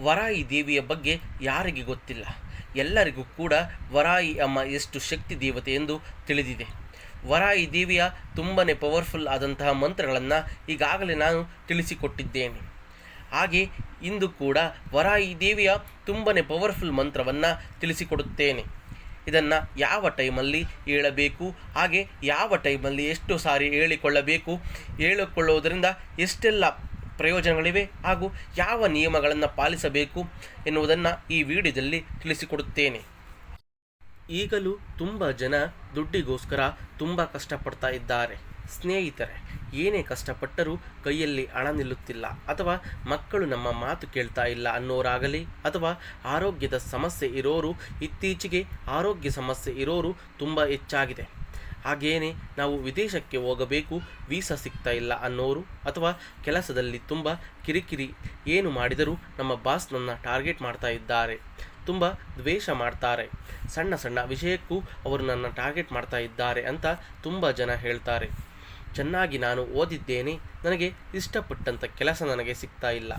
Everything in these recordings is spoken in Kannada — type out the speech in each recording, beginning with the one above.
ವರಾಯಿ ದೇವಿಯ ಬಗ್ಗೆ ಯಾರಿಗೆ ಗೊತ್ತಿಲ್ಲ? ಎಲ್ಲರಿಗೂ ಕೂಡ ವರಾಯಿ ಅಮ್ಮ ಎಷ್ಟು ಶಕ್ತಿ ದೇವತೆ ಎಂದು ತಿಳಿದಿದೆ. ವರಾಯಿ ದೇವಿಯ ತುಂಬನೇ ಪವರ್ಫುಲ್ ಆದಂತಹ ಮಂತ್ರಗಳನ್ನು ಈಗಾಗಲೇ ನಾನು ತಿಳಿಸಿಕೊಟ್ಟಿದ್ದೇನೆ. ಹಾಗೆ ಇಂದು ಕೂಡ ವರಾಯಿ ದೇವಿಯ ತುಂಬನೇ ಪವರ್ಫುಲ್ ಮಂತ್ರವನ್ನು ತಿಳಿಸಿಕೊಡುತ್ತೇನೆ. ಇದನ್ನು ಯಾವ ಟೈಮಲ್ಲಿ ಹೇಳಬೇಕು? ಹಾಗೆ ಯಾವ ಟೈಮಲ್ಲಿ ಎಷ್ಟು ಸಾರಿ ಹೇಳಿಕೊಳ್ಳಬೇಕು? ಹೇಳಿಕೊಳ್ಳುವುದರಿಂದ ಎಷ್ಟೆಲ್ಲ ಪ್ರಯೋಜನಗಳಿವೆ ಹಾಗೂ ಯಾವ ನಿಯಮಗಳನ್ನು ಪಾಲಿಸಬೇಕು ಎನ್ನುವುದನ್ನು ಈ ವಿಡಿಯೋದಲ್ಲಿ ತಿಳಿಸಿಕೊಡುತ್ತೇನೆ. ಈಗಲೂ ತುಂಬ ಜನ ದುಡ್ಡಿಗೋಸ್ಕರ ತುಂಬ ಕಷ್ಟಪಡ್ತಾ ಇದ್ದಾರೆ. ಸ್ನೇಹಿತರೆ, ಏನೇ ಕಷ್ಟಪಟ್ಟರೂ ಕೈಯಲ್ಲಿ ಹಣ ನಿಲ್ಲುತ್ತಿಲ್ಲ ಅಥವಾ ಮಕ್ಕಳು ನಮ್ಮ ಮಾತು ಕೇಳ್ತಾ ಇಲ್ಲ ಅನ್ನೋರಾಗಲಿ ಅಥವಾ ಆರೋಗ್ಯದ ಸಮಸ್ಯೆ ಇರೋರು ಇತ್ತೀಚೆಗೆ ಆರೋಗ್ಯ ಸಮಸ್ಯೆ ಇರೋರು ತುಂಬ ಹೆಚ್ಚಾಗಿದೆ. ಹಾಗೇನೆ ನಾವು ವಿದೇಶಕ್ಕೆ ಹೋಗಬೇಕು, ವೀಸಾ ಸಿಗ್ತಾ ಇಲ್ಲ ಅನ್ನೋರು ಅಥವಾ ಕೆಲಸದಲ್ಲಿ ತುಂಬ ಕಿರಿಕಿರಿ ಏನು ಮಾಡಿದರೂ ನಮ್ಮ ಬಾಸ್ ನನ್ನ ಟಾರ್ಗೆಟ್ ಮಾಡ್ತಾ ಇದ್ದಾರೆ. ತುಂಬ ದ್ವೇಷ ಮಾಡ್ತಾರೆ. ಸಣ್ಣ ಸಣ್ಣ ವಿಷಯಕ್ಕೂ ಅವರು ನನ್ನ ಟಾರ್ಗೆಟ್ ಮಾಡ್ತಾ ಇದ್ದಾರೆ ಅಂತ ತುಂಬ ಜನ ಹೇಳ್ತಾರೆ. ಚೆನ್ನಾಗಿ ನಾನು ಓದಿದ್ದೇನೆ, ನನಗೆ ಇಷ್ಟಪಟ್ಟಂಥ ಕೆಲಸ ನನಗೆ ಸಿಗ್ತಾ ಇಲ್ಲ.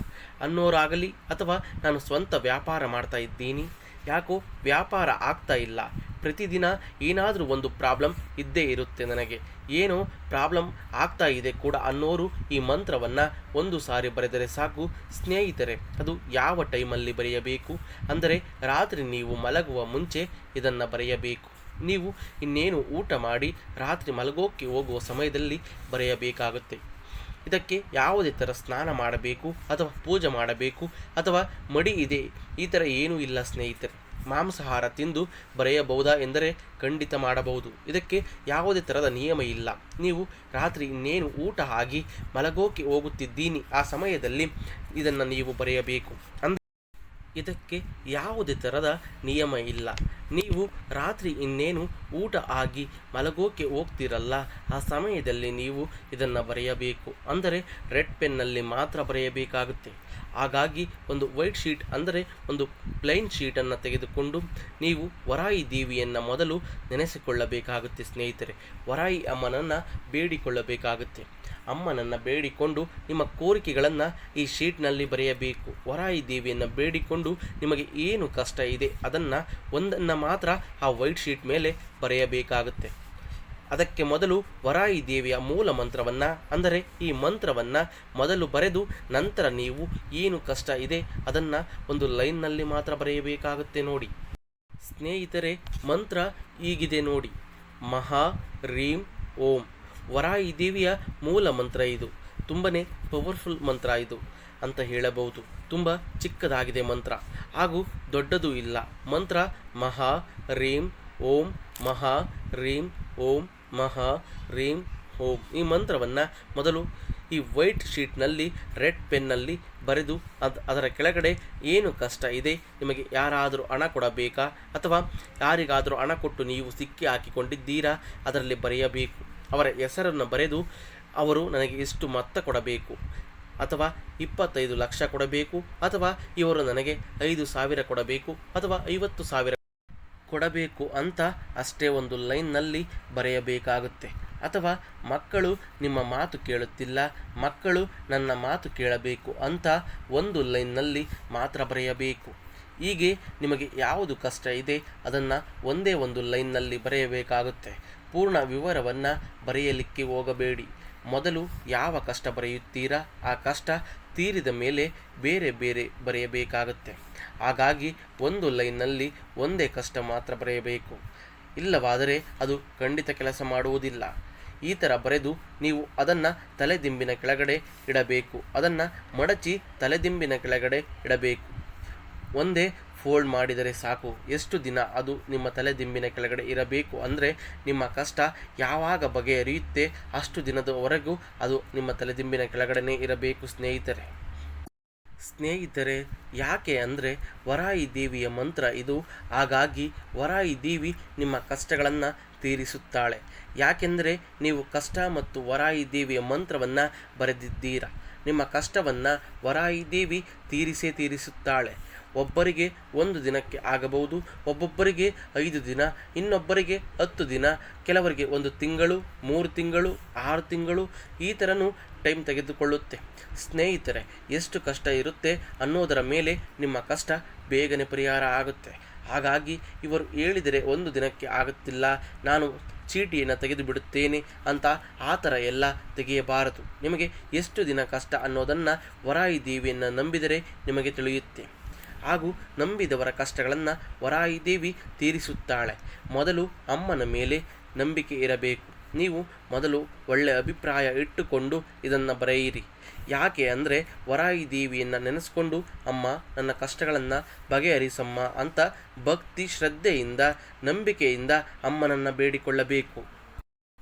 ಅನ್ನೋರಾಗಲಿ ಅಥವಾ ನಾನು ಸ್ವಂತ ವ್ಯಾಪಾರ ಮಾಡ್ತಾ ಇದ್ದೀನಿ, ಯಾಕೋ ವ್ಯಾಪಾರ ಆಗ್ತಾ ಇಲ್ಲ. ಪ್ರತಿದಿನ ಏನಾದರೂ ಒಂದು ಪ್ರಾಬ್ಲಮ್ ಇದ್ದೇ ಇರುತ್ತೆ ನನಗೆ. ಏನು ಪ್ರಾಬ್ಲಮ್ ಆಗ್ತಾ ಇದೆ ಕೂಡ ಅನ್ನೋರು ಈ ಮಂತ್ರವನ್ನು ಒಂದು ಸಾರಿ ಬರೆದರೆ ಸಾಕು. ಸ್ನೇಹಿತರೆ, ಅದು ಯಾವ ಟೈಮಲ್ಲಿ ಬರೆಯಬೇಕು? ಅಂದರೆ ರಾತ್ರಿ ನೀವು ಮಲಗುವ ಮುಂಚೆ ಇದನ್ನು ಬರೆಯಬೇಕು. ನೀವು ಇನ್ನೇನು ಊಟ ಮಾಡಿ ರಾತ್ರಿ ಮಲಗೋಕ್ಕೆ ಹೋಗುವ ಸಮಯದಲ್ಲಿ ಬರೆಯಬೇಕಾಗುತ್ತೆ. ಇದಕ್ಕೆ ಯಾವುದೇ ಥರ ಸ್ನಾನ ಮಾಡಬೇಕು ಅಥವಾ ಪೂಜೆ ಮಾಡಬೇಕು ಅಥವಾ ಮಡಿ ಇದೆ, ಈ ಥರ ಏನೂ ಇಲ್ಲ ಸ್ನೇಹಿತರೆ. ಮಾಂಸಾಹಾರ ತಿಂದು ಬರೆಯಬಹುದಾ ಎಂದರೆ ಖಂಡಿತ ಮಾಡಬಹುದು. ಇದಕ್ಕೆ ಯಾವುದೇ ಥರದ ನಿಯಮ ಇಲ್ಲ. ನೀವು ರಾತ್ರಿ ಇನ್ನೇನು ಊಟ ಆಗಿ ಮಲಗೋಕೆ ಹೋಗುತ್ತಿದ್ದೀನಿ. ಆ ಸಮಯದಲ್ಲಿ ಇದನ್ನು ನೀವು ಬರೆಯಬೇಕು. ಅಂದ ಇದಕ್ಕೆ ಯಾವುದೇ ಥರದ ನಿಯಮ ಇಲ್ಲ. ನೀವು ರಾತ್ರಿ ಇನ್ನೇನು ಊಟ ಆಗಿ ಮಲಗೋಕೆ ಹೋಗ್ತಿರಲ್ಲ, ಆ ಸಮಯದಲ್ಲಿ ನೀವು ಇದನ್ನು ಬರೆಯಬೇಕು. ಅಂದರೆ ರೆಡ್ ಪೆನ್ನಲ್ಲಿ ಮಾತ್ರ ಬರೆಯಬೇಕಾಗುತ್ತೆ. ಹಾಗಾಗಿ ಒಂದು ವೈಟ್ ಶೀಟ್ ಅಂದರೆ ಒಂದು ಪ್ಲೈನ್ ಶೀಟನ್ನು ತೆಗೆದುಕೊಂಡು ನೀವು ವರಾಯಿ ದೇವಿಯನ್ನು ಮೊದಲು ನೆನೆಸಿಕೊಳ್ಳಬೇಕಾಗುತ್ತೆ ಸ್ನೇಹಿತರೆ. ವರಾಯಿ ಅಮ್ಮನನ್ನು ಬೇಡಿಕೊಳ್ಳಬೇಕಾಗುತ್ತೆ. ಅಮ್ಮನನ್ನು ಬೇಡಿಕೊಂಡು ನಿಮ್ಮ ಕೋರಿಕೆಗಳನ್ನು ಈ ಶೀಟ್ನಲ್ಲಿ ಬರೆಯಬೇಕು. ವರಾಯಿ ದೇವಿಯನ್ನು ಬೇಡಿಕೊಂಡು ನಿಮಗೆ ಏನು ಕಷ್ಟ ಇದೆ ಅದನ್ನು ಒಂದನ್ನು ಮಾತ್ರ ಆ ವೈಟ್ ಶೀಟ್ ಮೇಲೆ ಬರೆಯಬೇಕಾಗುತ್ತೆ. ಅದಕ್ಕೆ ಮೊದಲು ವರಾಯಿ ದೇವಿಯ ಮೂಲ ಮಂತ್ರವನ್ನು, ಅಂದರೆ ಈ ಮಂತ್ರವನ್ನು ಮೊದಲು ಬರೆದು ನಂತರ ನೀವು ಏನು ಕಷ್ಟ ಇದೆ ಅದನ್ನು ಒಂದು ಲೈನ್ನಲ್ಲಿ ಮಾತ್ರ ಬರೆಯಬೇಕಾಗುತ್ತೆ ನೋಡಿ. ಸ್ನೇಹಿತರೆ, ಮಂತ್ರ ಈಗಿದೆ ನೋಡಿ. ಮಹಾ, ರೀಂ, ಓಂ. ವರಾಯಿ ದೇವಿಯ ಮೂಲ ಮಂತ್ರ ಇದು. ತುಂಬನೇ ಪವರ್ಫುಲ್ ಮಂತ್ರ ಇದು ಅಂತ ಹೇಳಬಹುದು. ತುಂಬ ಚಿಕ್ಕದಾಗಿದೆ ಮಂತ್ರ. ಹಾಗೂ ದೊಡ್ಡದು ಇಲ್ಲ. ಮಂತ್ರ ಮಹಾ, ರೀಂ, ಓಂ, ಮಹಾ, ರೀಂ, ಓಂ, ಮಹಾ, ರೀಂ, ಓಂ. ಈ ಮಂತ್ರವನ್ನು ಮೊದಲು ಈ ವೈಟ್ ಶೀಟ್ನಲ್ಲಿ, ರೆಡ್ ಪೆನ್ನಲ್ಲಿ ಬರೆದು ಅದು, ಅದರ ಕೆಳಗಡೆ ಏನು ಕಷ್ಟ ಇದೆ, ನಿಮಗೆ ಯಾರಾದರೂ ಹಣ ಕೊಡಬೇಕಾ ಅಥವಾ ಯಾರಿಗಾದರೂ ಹಣ ಕೊಟ್ಟು ನೀವು ಸಿಕ್ಕಿ ಹಾಕಿಕೊಂಡಿದ್ದೀರಾ, ಅದರಲ್ಲಿ ಬರೆಯಬೇಕು. ಅವರ ಹೆಸರನ್ನು ಬರೆದು ಅವರು ನನಗೆ ಇಷ್ಟು ಮೊತ್ತ ಕೊಡಬೇಕು? ಅಥವಾ ಇಪ್ಪತ್ತೈದು ಲಕ್ಷ ಕೊಡಬೇಕು? ಅಥವಾ ಇವರು ನನಗೆ ಐದು ಸಾವಿರ ಕೊಡಬೇಕು? ಅಥವಾ ಐವತ್ತು ಸಾವಿರ ಕೊಡಬೇಕು ಅಂತ ಅಷ್ಟೇ ಒಂದು ಲೈನ್ನಲ್ಲಿ ಬರೆಯಬೇಕಾಗುತ್ತೆ. ಅಥವಾ ಮಕ್ಕಳು ನಿಮ್ಮ ಮಾತು ಕೇಳುತ್ತಿಲ್ಲ, ಮಕ್ಕಳು ನನ್ನ ಮಾತು ಕೇಳಬೇಕು ಅಂತ ಒಂದು ಲೈನ್ನಲ್ಲಿ ಮಾತ್ರ ಬರೆಯಬೇಕು. ಹೀಗೆ ನಿಮಗೆ ಯಾವುದು ಕಷ್ಟ ಇದೆ ಅದನ್ನು ಒಂದೇ ಒಂದು ಲೈನ್ನಲ್ಲಿ ಬರೆಯಬೇಕಾಗುತ್ತೆ. ಪೂರ್ಣ ವಿವರವನ್ನು ಬರೆಯಲಿಕ್ಕೆ ಹೋಗಬೇಡಿ. ಮೊದಲು ಯಾವ ಕಷ್ಟ ಬರೆಯುತ್ತೀರಾ? ಆ ಕಷ್ಟ ತೀರಿದ ಮೇಲೆ ಬೇರೆ ಬೇರೆ ಬರೆಯಬೇಕಾಗುತ್ತೆ. ಹಾಗಾಗಿ ಒಂದು ಲೈನ್ನಲ್ಲಿ ಒಂದೇ ಕಷ್ಟ ಮಾತ್ರ ಬರೆಯಬೇಕು. ಇಲ್ಲವಾದರೆ ಅದು ಖಂಡಿತ ಕೆಲಸ ಮಾಡುವುದಿಲ್ಲ. ಈ ಥರ ಬರೆದು ನೀವು ಅದನ್ನು ತಲೆದಿಂಬಿನ ಕೆಳಗಡೆ ಇಡಬೇಕು. ಅದನ್ನು ಮಡಚಿ ತಲೆದಿಂಬಿನ ಕೆಳಗಡೆ ಇಡಬೇಕು. ಒಂದೇ ಫೋಲ್ಡ್ ಮಾಡಿದರೆ ಸಾಕು. ಎಷ್ಟು ದಿನ ಅದು ನಿಮ್ಮ ತಲೆದಿಂಬಿನ ಕೆಳಗಡೆ ಇರಬೇಕು ಅಂದರೆ ನಿಮ್ಮ ಕಷ್ಟ ಯಾವಾಗ ಬಗೆಹರಿಯುತ್ತೆ ಅಷ್ಟು ದಿನದವರೆಗೂ ಅದು ನಿಮ್ಮ ತಲೆದಿಂಬಿನ ಕೆಳಗಡೆನೇ ಇರಬೇಕು ಸ್ನೇಹಿತರೆ. ಸ್ನೇಹಿತರೆ, ಯಾಕೆ ಅಂದರೆ ವರಾಯಿ ದೇವಿಯ ಮಂತ್ರ ಇದು. ಹಾಗಾಗಿ ವರಾಯಿ ದೇವಿ ನಿಮ್ಮ ಕಷ್ಟಗಳನ್ನು ತೀರಿಸುತ್ತಾಳೆ. ಯಾಕೆಂದರೆ ನೀವು ಕಷ್ಟ ಮತ್ತು ವರಾಯಿ ದೇವಿಯ ಮಂತ್ರವನ್ನು ಬರೆದಿದ್ದೀರಾ. ನಿಮ್ಮ ಕಷ್ಟವನ್ನು ವರಾಯಿ ದೇವಿ ತೀರಿಸೇ ತೀರಿಸುತ್ತಾಳೆ. ಒಬ್ಬರಿಗೆ ಒಂದು ದಿನಕ್ಕೆ ಆಗಬಹುದು, ಒಬ್ಬೊಬ್ಬರಿಗೆ ಐದು ದಿನ, ಇನ್ನೊಬ್ಬರಿಗೆ ಹತ್ತು ದಿನ, ಕೆಲವರಿಗೆ ಒಂದು ತಿಂಗಳು, ಮೂರು ತಿಂಗಳು, ಆರು ತಿಂಗಳು, ಈ ಥರನೂ ಟೈಮ್ ತೆಗೆದುಕೊಳ್ಳುತ್ತೆ. ಸ್ನೇಹಿತರೆ, ಎಷ್ಟು ಕಷ್ಟ ಇರುತ್ತೆ ಅನ್ನೋದರ ಮೇಲೆ ನಿಮ್ಮ ಕಷ್ಟ ಬೇಗನೆ ಪರಿಹಾರ ಆಗುತ್ತೆ. ಹಾಗಾಗಿ ಇವರು ಹೇಳಿದರೆ ಒಂದು ದಿನಕ್ಕೆ ಆಗುತ್ತಿಲ್ಲ, ನಾನು ಚೀಟಿಯನ್ನು ತೆಗೆದು ಬಿಡುತ್ತೇನೆ ಅಂತ ಆ ಥರ ಎಲ್ಲ ತೆಗೆಯಬಾರದು. ನಿಮಗೆ ಎಷ್ಟು ದಿನ ಕಷ್ಟ ಅನ್ನೋದನ್ನು ವರಾಯಿ ದೇವಿಯನ್ನು ನಂಬಿದರೆ ನಿಮಗೆ ತಿಳಿಯುತ್ತೆ. ಹಾಗೂ ನಂಬಿದವರ ಕಷ್ಟಗಳನ್ನು ವರಾಯಿ ದೇವಿ ತೀರಿಸುತ್ತಾಳೆ. ಮೊದಲು ಅಮ್ಮನ ಮೇಲೆ ನಂಬಿಕೆ ಇರಬೇಕು. ನೀವು ಮೊದಲು ಒಳ್ಳೆಯ ಅಭಿಪ್ರಾಯ ಇಟ್ಟುಕೊಂಡು ಇದನ್ನು ಬರೆಯಿರಿ. ಯಾಕೆ ಅಂದರೆ ವರಾಯಿ ದೇವಿಯನ್ನು ನೆನೆಸ್ಕೊಂಡು ಅಮ್ಮ ನನ್ನ ಕಷ್ಟಗಳನ್ನು ಬಗೆಹರಿಸಮ್ಮ ಅಂತ ಭಕ್ತಿ ಶ್ರದ್ಧೆಯಿಂದ, ನಂಬಿಕೆಯಿಂದ ಅಮ್ಮನನ್ನು ಬೇಡಿಕೊಳ್ಳಬೇಕು.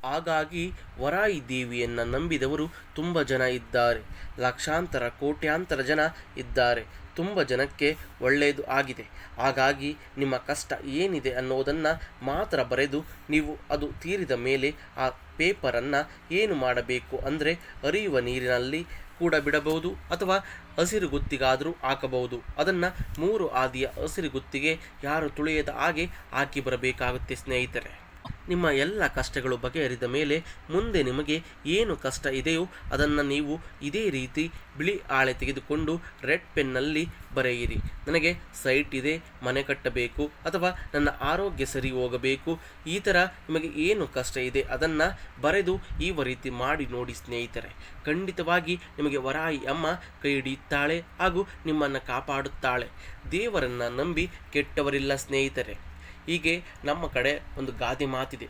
ಹಾಗಾಗಿ ವರಾಯಿ ದೇವಿಯನ್ನು ನಂಬಿದವರು ತುಂಬ ಜನ ಇದ್ದಾರೆ. ಲಕ್ಷಾಂತರ, ಕೋಟ್ಯಾಂತರ ಜನ ಇದ್ದಾರೆ. ತುಂಬ ಜನಕ್ಕೆ ಒಳ್ಳೆಯದು ಆಗಿದೆ. ಹಾಗಾಗಿ ನಿಮ್ಮ ಕಷ್ಟ ಏನಿದೆ ಅನ್ನೋದನ್ನು ಮಾತ್ರ ಬರೆದು ನೀವು ಅದು ತೀರಿದ ಮೇಲೆ ಆ ಪೇಪರನ್ನು ಏನು ಮಾಡಬೇಕು ಅಂದರೆ ಅರಿಯುವ ನೀರಿನಲ್ಲಿ ಕೂಡ ಬಿಡಬಹುದು ಅಥವಾ ಹಸಿರು ಗುತ್ತಿಗಾದರೂ ಹಾಕಬಹುದು. ಅದನ್ನು ಮೂರು ಆದಿಯ ಹಸಿರು ಗುತ್ತಿಗೆ ಯಾರು ತುಳಿಯದ ಹಾಗೆ ಹಾಕಿ ಬರಬೇಕಾಗುತ್ತೆ ಸ್ನೇಹಿತರೆ. ನಿಮ್ಮ ಎಲ್ಲ ಕಷ್ಟಗಳು ಬಗೆಹರಿದ ಮೇಲೆ ಮುಂದೆ ನಿಮಗೆ ಏನು ಕಷ್ಟ ಇದೆಯೋ ಅದನ್ನು ನೀವು ಇದೇ ರೀತಿ ಬಿಳಿ ಹಾಳೆ ತೆಗೆದುಕೊಂಡು ರೆಡ್ ಪೆನ್ನಲ್ಲಿ ಬರೆಯಿರಿ. ನನಗೆ ಸೈಟ್ ಇದೆ, ಮನೆ ಕಟ್ಟಬೇಕು ಅಥವಾ ನನ್ನ ಆರೋಗ್ಯ ಸರಿ ಹೋಗಬೇಕು. ಈ ಥರ ನಿಮಗೆ ಏನು ಕಷ್ಟ ಇದೆ ಅದನ್ನು ಬರೆದು ಈ ರೀತಿ ಮಾಡಿ ನೋಡಿ ಸ್ನೇಹಿತರೆ. ಖಂಡಿತವಾಗಿ ನಿಮಗೆ ವರಾಯಿ ಅಮ್ಮ ಕೈ ಹಿಡಿಯುತ್ತಾಳೆ ಹಾಗೂ ನಿಮ್ಮನ್ನು ಕಾಪಾಡುತ್ತಾಳೆ. ದೇವರನ್ನು ನಂಬಿ ಕೆಟ್ಟವರಿಲ್ಲ ಸ್ನೇಹಿತರೆ. ಹೀಗೆ ನಮ್ಮ ಕಡೆ ಒಂದು ಗಾದೆ ಮಾತಿದೆ.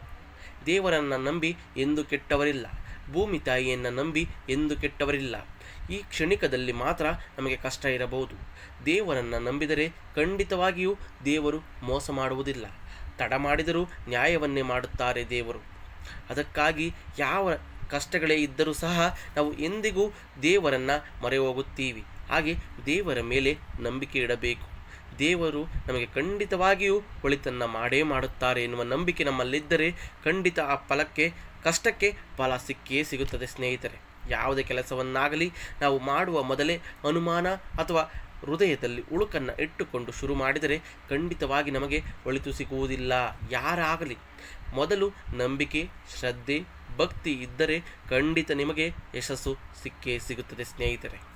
ದೇವರನ್ನು ನಂಬಿ ಎಂದು ಕೆಟ್ಟವರಿಲ್ಲ. ಭೂಮಿ ತಾಯಿಯನ್ನು ನಂಬಿ ಎಂದು ಕೆಟ್ಟವರಿಲ್ಲ. ಈ ಕ್ಷಣಿಕದಲ್ಲಿ ಮಾತ್ರ ನಮಗೆ ಕಷ್ಟ ಇರಬಹುದು. ದೇವರನ್ನು ನಂಬಿದರೆ ಖಂಡಿತವಾಗಿಯೂ ದೇವರು ಮೋಸ ಮಾಡುವುದಿಲ್ಲ. ತಡ ಮಾಡಿದರೂ ನ್ಯಾಯವನ್ನೇ ಮಾಡುತ್ತಾರೆ ದೇವರು. ಅದಕ್ಕಾಗಿ ಯಾವ ಕಷ್ಟಗಳೇ ಇದ್ದರೂ ಸಹ ನಾವು ಎಂದಿಗೂ ದೇವರನ್ನು ಮರೆ ಹೋಗುತ್ತೀವಿ ಹಾಗೆ ದೇವರ ಮೇಲೆ ನಂಬಿಕೆ ಇಡಬೇಕು. ದೇವರು ನಮಗೆ ಖಂಡಿತವಾಗಿಯೂ ಒಳಿತನ್ನು ಮಾಡೇ ಮಾಡುತ್ತಾರೆ ಎನ್ನುವ ನಂಬಿಕೆ ನಮ್ಮಲ್ಲಿದ್ದರೆ ಖಂಡಿತ ಆ ಫಲಕ್ಕೆ, ಕಷ್ಟಕ್ಕೆ ಫಲ ಸಿಕ್ಕೇ ಸಿಗುತ್ತದೆ ಸ್ನೇಹಿತರೆ. ಯಾವುದೇ ಕೆಲಸವನ್ನಾಗಲಿ ನಾವು ಮಾಡುವ ಮೊದಲೇ ಅನುಮಾನ ಅಥವಾ ಹೃದಯದಲ್ಲಿ ಉಳುಕನ್ನು ಇಟ್ಟುಕೊಂಡು ಶುರು ಮಾಡಿದರೆ ಖಂಡಿತವಾಗಿ ನಮಗೆ ಒಳಿತು ಸಿಗುವುದಿಲ್ಲ. ಯಾರಾಗಲಿ ಮೊದಲು ನಂಬಿಕೆ, ಶ್ರದ್ಧೆ, ಭಕ್ತಿ ಇದ್ದರೆ ಖಂಡಿತ ನಿಮಗೆ ಯಶಸ್ಸು ಸಿಕ್ಕೇ ಸಿಗುತ್ತದೆ ಸ್ನೇಹಿತರೆ.